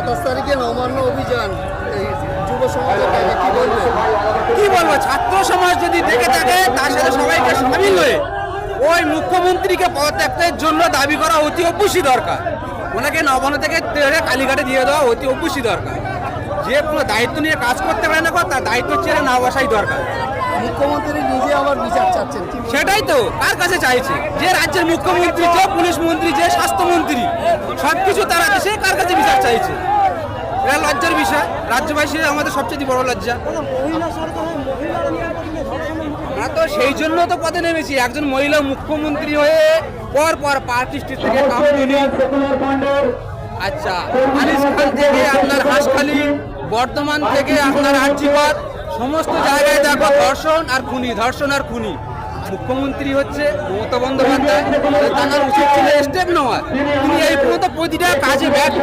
সাতাশ তারিখে নবান্ন অভিযান। এই যুব সমাজের কি বলবে কি বলব? ছাত্র সমাজ যদি দেখে থাকে তার সাথে সবাইকে সামিল হয়ে ওই মুখ্যমন্ত্রীকে পদত্যাগের জন্য দাবি করা অতি অবশ্যই দরকার। ওনাকে নবান্ন থেকে তেড়ে কালীঘাটে দিয়ে দেওয়া অতি অবশ্যই দরকার। যে কোনো দায়িত্ব নিয়ে কাজ করতে পারে না তার দায়িত্ব ছেড়ে না বসাই দরকার। মুখ্যমন্ত্রী নিজে আবার বিচার চাচ্ছেন সেটাই তো কার কাছে চাইছে? যে রাজ্যের মুখ্যমন্ত্রী যে পুলিশ মন্ত্রী যে স্বাস্থ্যমন্ত্রী সব কিছু তার সে কার কাছে বিচার চাইছে? এটা লজ্জার বিষয়। রাজ্যবাসী আমাদের সবচেয়ে বড় লজ্জা। আমরা তো সেই জন্য তো পদে নেমেছি। একজন মহিলা মুখ্যমন্ত্রী হয়ে পর পর পার্টি স্ট্রিট থেকে আচ্ছা থেকে আপনার হাঁসখালি, বর্ধমান থেকে আপনার আর্জিবাদ সমস্ত জায়গায় দেখো ধর্ষণ আর খুনি, ধর্ষণ আর খুনি। মুখ্যমন্ত্রী হচ্ছে মমতা বন্দ্যোপাধ্যায়। তার উচিত ছিল স্টেপ নেওয়া তিনি এই পর্যন্ত প্রতিটা কাজে ব্যর্থ।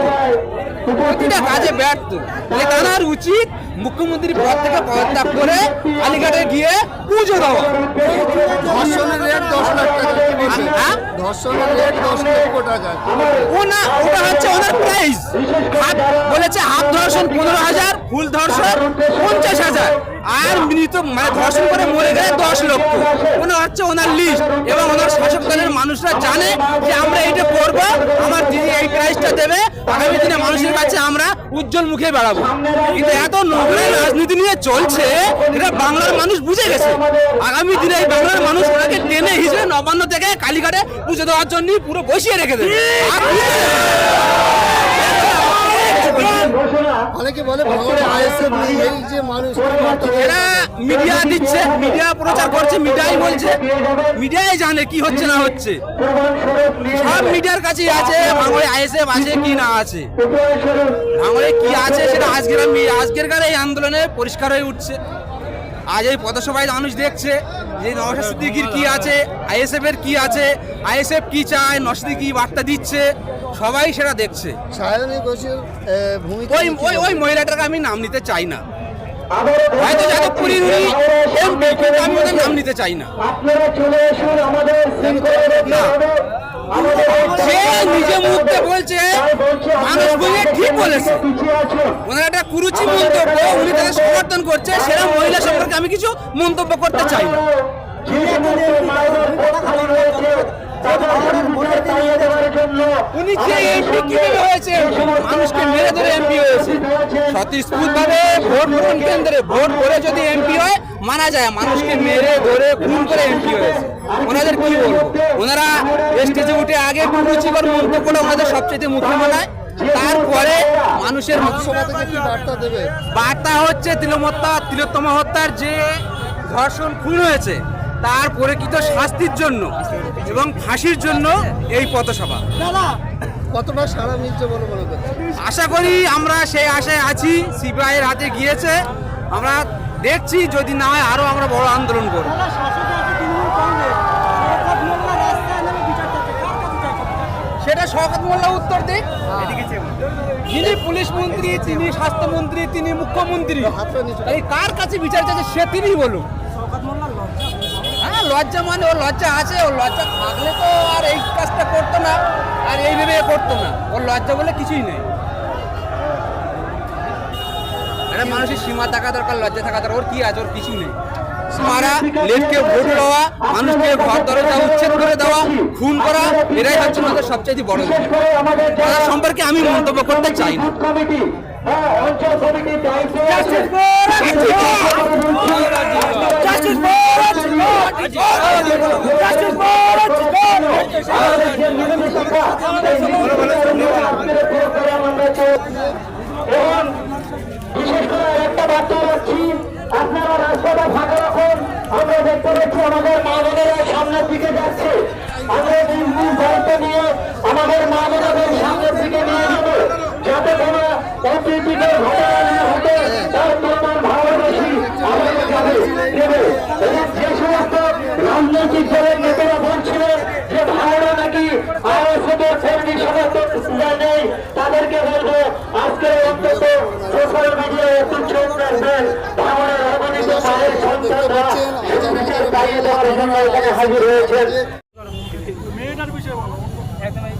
প্রতিটা কাজে ব্যর্থ। তার উচিত মুখ্যমন্ত্রী পদ থেকে পদত্যাগ করে আলিঘাটে গিয়ে পুজো দেওয়া। ধর্ষণের রেট দশ লাখ টাকা? ধর্ষণের রেট দশ লক্ষ টাকা। ও না ওটা হচ্ছে ওনার প্রাইস বলেছে হাত ধর্ষণ পনেরো হাজার ফুল ধর্ষণ পঞ্চাশ হাজার। আর মৃত মানে ধর্ষণ করে মরে গেলে দশ লক্ষ। মনে হচ্ছে ওনার লিস্ট এবং ওনার শাসক দলের মানুষরা জানে যে আমরা এইটা করব, আমার দিদি এই প্রাইসটা দেবে, আগামী দিনে মানুষের কাছে আমরা উজ্জ্বল মুখে বেড়াবো। কিন্তু এত নোংরা রাজনীতি নিয়ে চলছে, এটা বাংলার মানুষ বুঝে গেছে। আগামী দিনে এই বাংলার মানুষ ওনাকে টেনে হিসেবে নবান্ন থেকে কালীঘাটে পুজো দেওয়ার জন্য পুরো বসিয়ে রেখে দেবে। অনেকে বলে এই যে মানুষ? এরা মিডিয়া দিচ্ছে মিডিয়া প্রচার করছে মিডিয়াই বলছে। মিডিয়াই জানে কি হচ্ছে না হচ্ছে। সব মিডিয়ার কাছেই আছে ভাঙড়ে আইএসএফ আছে কি না আছে। ভাঙড়ে কি আছে সেটা আজকের আমি- আজকেরকার এই আন্দোলনে পরিষ্কার হয়ে উঠছে। আজ এই পথসভায় মানুষ দেখছে যে নওশাদ সিদ্দিকির কি আছে আইএসএফ এর কি আছে আইএসএফ কি চায় নসদি কি বার্তা দিচ্ছে সবাই সেটা দেখছে। ওই ওই ওই? মহিলাটাকে আমি নাম নিতে চাই না। হয়তো যাদবপুরীর উনি আমি ওদের নাম নিতে চাই না। আপনারা চলে আসুন আমাদের না। সে নিজে মুখে বলছে মানুষ ঠিক বলেছে। ওনার একটা কুরুচি মন্তব্য উনি তাদের সমর্থন করছে সেরা মহিলা সম্পর্কে আমি কিছু মন্তব্য করতে চাই না। উনি যে এমপি কীভাবে হয়েছে মানুষকে মেরে ধরে এমপি হয়েছে। স্বতঃস্ফূর্ত ভোট গ্রহণ কেন্দ্রে ভোট করে যদি এমপি হয় মানা যায় মানুষকে মেরে ধরে খুন করে এমপি হয়েছে। ওনাদের কি বলব? ওনারা স্টেজে উঠে আগে কুরুচিকর মন্তব্যটা ওনাদের সবচেয়ে মুখে মানায়। তারপরে মানুষের বার্তা বার্তা হচ্ছে তিলোমত্তা তিলোত্তম হত্যার যে ধর্ষণ খুন হয়েছে তার পরিচিত শাস্তির জন্য এবং ফাঁসির জন্য এই পথসভা। কতটা সারা মিলছে বলে মনে করছে আশা করি আমরা সেই আশায় আছি সিবিআইয়ের হাতে গিয়েছে। আমরা দেখছি যদি না হয় আরও আমরা বড় আন্দোলন করব। সেটা শওকত মোল্লা উত্তর দিক যিনি পুলিশ মন্ত্রী তিনি স্বাস্থ্যমন্ত্রী তিনি মুখ্যমন্ত্রী। এই কার কাছে বিচার চাচ্ছে সে তিনি বলুন। হ্যাঁ লজ্জা মানে ওর লজ্জা আছে, ওর লজ্জা থাকলে তো আর এই কাজটা করতো না, আর এই ভেবে করতো না। ওর লজ্জা বলে কিছুই নেই। মানুষের সীমা থাকা দরকার, লজ্জা থাকা দরকার, ওর কি আছে, ওর কিছু নেই। মারা লেটকে ভোট দেওয়া, মানুষকে ঘর উচ্ছেদ করে দেওয়া, খুন করা, এরাই হচ্ছে আমাদের সবচেয়ে বড়। সম্পর্কে আমি মন্তব্য করতে চাই না কমিটি হ্যাঁ অঞ্চল কমিটির দায়িত্ব আছে আমরা দায়িত্ব নিয়ে আমাদের মা বোনেদের সামনের দিকে নিয়ে যাব যাতে কোনো অপ্রীতিকর ঘটে তার প্রমাণ ভালোবাসি সমস্ত রাজনৈতিক দলের নেতারা বলছিলেন যে ভাড়া নাকি আওয়াজের কর্মী সমর্থন নেই তাদেরকে বলব আজকে অন্তত সোশ্যাল মিডিয়ায় একটু চোখ রাখবেন ভাঙনের অগণিত হাজির হয়েছেন মেয়েটার বিষয়ে এই-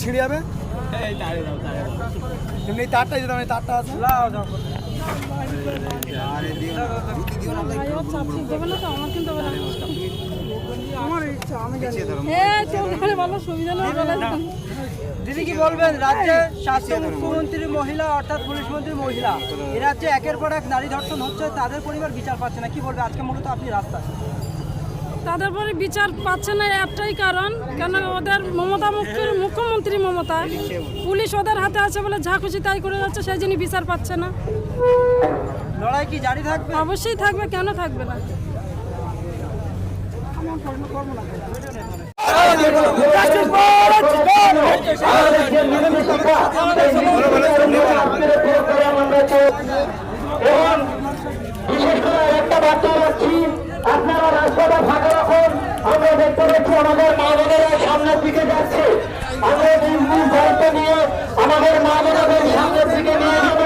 ছিঁড়ে যাবে এমনি তারটা যেতাম তারটা আছে আমি জানি দিদি কি বলবেন? রাজ্যে স্বাস্থ্য মুখ্যমন্ত্রী মহিলা অর্থাৎ পুলিশ মন্ত্রী মহিলা এ রাজ্যে একের পর এক নারী ধর্ষণ হচ্ছে তাদের পরিবার বিচার পাচ্ছে না। কি বলবে? আজকে মূলত আপনি রাস্তায়। তাদের পরে বিচার পাচ্ছে না একটাই কারণ। কেন ওদের মমতা মুখ্য- মুখ্যমন্ত্রী মমতা। পুলিশ ওদের হাতে আছে বলে যা খুশি তাই করে যাচ্ছে সেই জন্য বিচার পাচ্ছে না। লড়াই কি জারি থাকবে? অবশ্যই থাকবে কেন থাকবে না আমাদের যে নিবেদন সংখ্যা সেই নিবেদন সংখ্যা আপনাদের পুরো করে আমরা চাই। আপনারা রাস্তাটা ফাঁকা আমরা দেখতে পাচ্ছি আমাদের মা বোনেরা সামনের দিকে যাচ্ছে। আমরা নিয়ে আমাদের মা বোনেদের সামনের দিকে নিয়ে যাব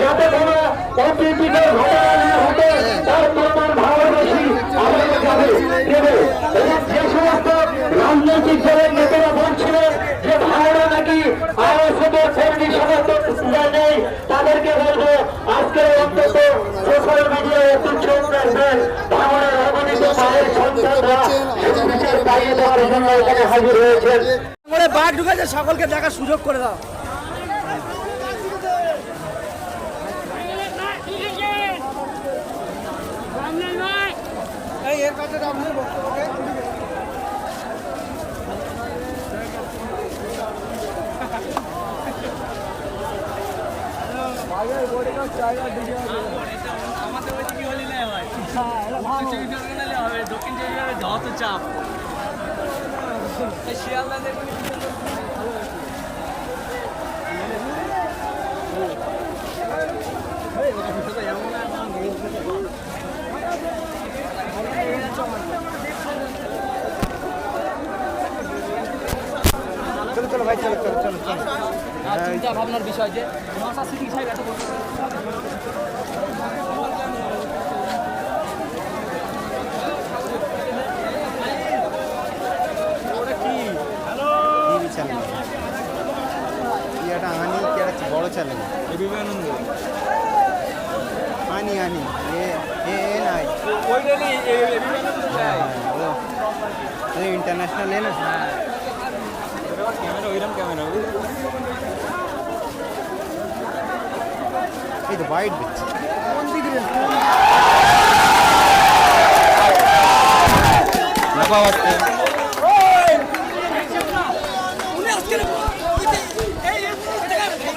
যাতে কোনো অপ্রীতিকর ঘটনা না ঘটে তার প্রমাণ ভালোবাসি আমাদের যাবে দেবে এবং যে সমস্ত রাজনৈতিক দলের নেতারা বলছিলেন যে ভাইরা নাকি আইএসএফের কর্মী সমর্থন নেই তাদেরকে বলব আজকে অন্তত সোশ্যাল মিডিয়ায় একটু চোখ রাখবেন ভাঙনের অগণিত মায়ের সন্তানরা বিচার পাইয়ে দেওয়ার জন্য এখানে হাজির হয়েছেন। ওরে ঢুকেছে সকলকে দেখার সুযোগ করে দাও। এর কাছে আপনার বক্তব্যকে আমাদের ওই দিকে হলি নাই হয় উত্তর চব্বিশ পরগনালে হবে দক্ষিণ চব্বিশ পরগনা চাপ। শিয়ালদা চলো চলো ভাই চলো চলো চলো চলো। চিন্তা ভাবনার বিষয় যে নশা সিটি সাহেব এত একটা আনি কি? একটা বড় চ্যালেঞ্জ বিবেকানন্দ। আনি আনি এ এ নাই ওইটা নেই ইন্টারন্যাশনাল এ ক্যামেরা ওইরকম ক্যামেরা হোয়াইট দিচ্ছে কোন দিকে